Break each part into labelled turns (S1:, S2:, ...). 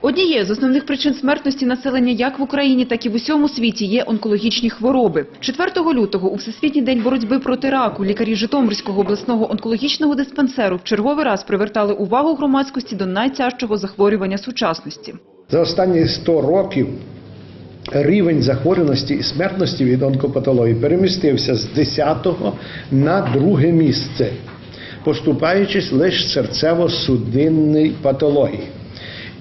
S1: Однією з основних причин смертності населення як в Україні, так і в усьому світі є онкологічні хвороби. 4 лютого у Всесвітній день боротьби проти раку лікарі Житомирського обласного онкологічного диспансеру в черговий раз привертали увагу громадськості до найтяжчого захворювання сучасності.
S2: За останні 100 років рівень захворюваності і смертності від онкопатології перемістився з 10-го на друге місце, поступаючись лише серцево-судинній патології.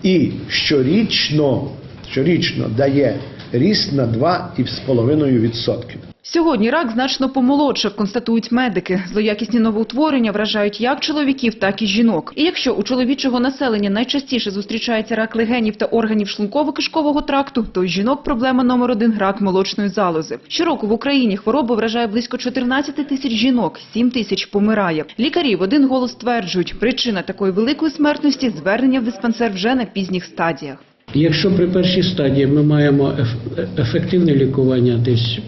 S2: І щорічно, щорічно дає ріст на 2,5%.
S1: Сьогодні рак значно помолодшав, констатують медики. Злоякісні новоутворення вражають як чоловіків, так і жінок. І якщо у чоловічого населення найчастіше зустрічається рак легенів та органів шлунково-кишкового тракту, то й жінок проблема номер один – рак молочної залози. Щороку в Україні хвороба вражає близько 14 тисяч жінок, 7 тисяч помирає. Лікарі в один голос стверджують, причина такої великої смертності – звернення в диспансер вже на пізніх стадіях.
S3: Якщо при першій стадії ми маємо ефективне лікування десь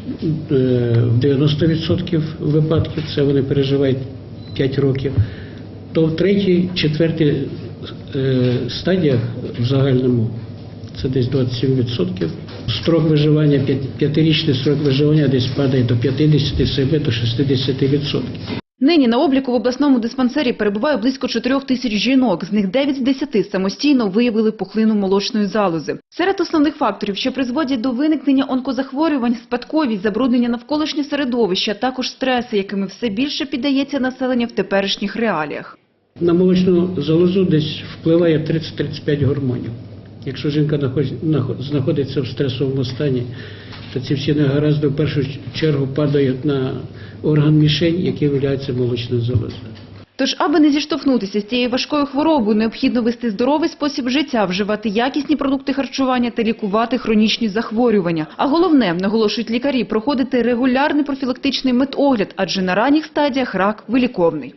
S3: е, в 90% випадків, це вони переживають 5 років, то в третій, четвертій е, стадіях в загальному це десь 27%. Строк виживання, п'ятирічний строк виживання десь падає до 57 до 60%.
S1: Нині на обліку в обласному диспансері перебуває близько 4 тисяч жінок. З них 9 з 10 самостійно виявили пухлину молочної залози. Серед основних факторів, що призводять до виникнення онкозахворювань, спадковість, забруднення навколишнє середовище, а також стреси, якими все більше піддається населення в теперішніх реаліях.
S3: На молочну залозу десь впливає 30-35 гормонів. Якщо жінка наход- наход- знаходиться в стресовому стані, то ці всі негаразди в першу чергу падають на орган мішень, який являється молочною залозою.
S1: Тож, аби не зіштовхнутися з цією важкою хворобою, необхідно вести здоровий спосіб життя, вживати якісні продукти харчування та лікувати хронічні захворювання. А головне, наголошують лікарі, проходити регулярний профілактичний медогляд, адже на ранніх стадіях рак виліковний.